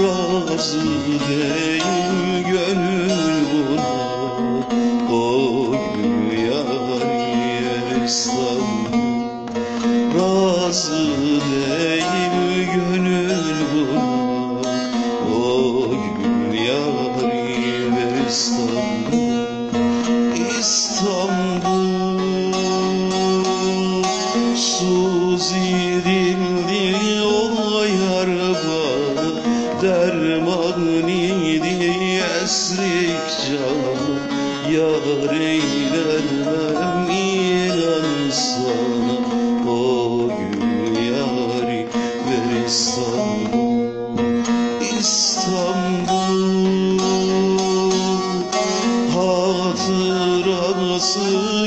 Razı değil gönül buna O gül İstanbul Razı değil gönül buna O gül ve İstanbul İstanbul Suzi dilli Derman idi esrik canı Yar eylemem inan sana. O gül yari ver İstanbul İstanbul. Hatırası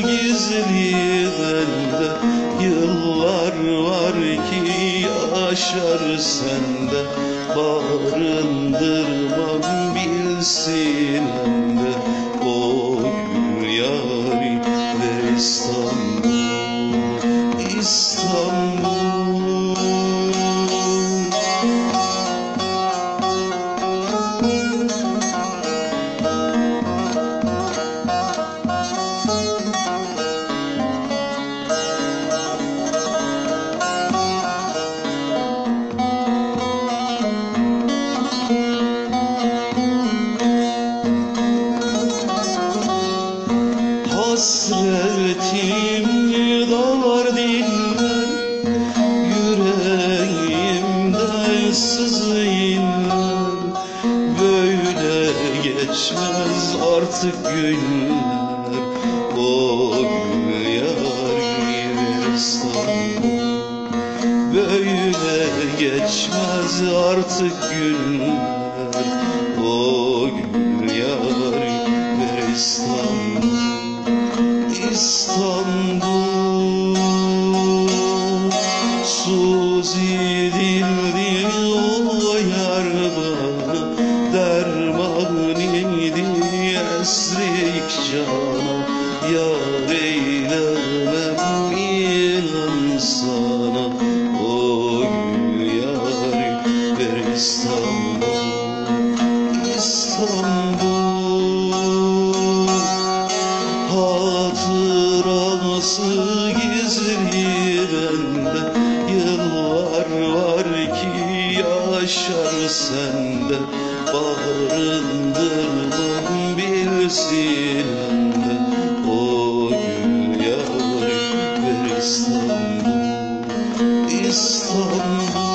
gizli bende Yıllar var ki yaşar sende Barındırmam geçmez artık günler O gül yar ver İstanbul. Böyle geçmez artık günler İstanbul Hatırası gizli bende Yıllar var ki yaşar sende. Barındırmam bilsin de O gül yâri ver İstanbul. İstanbul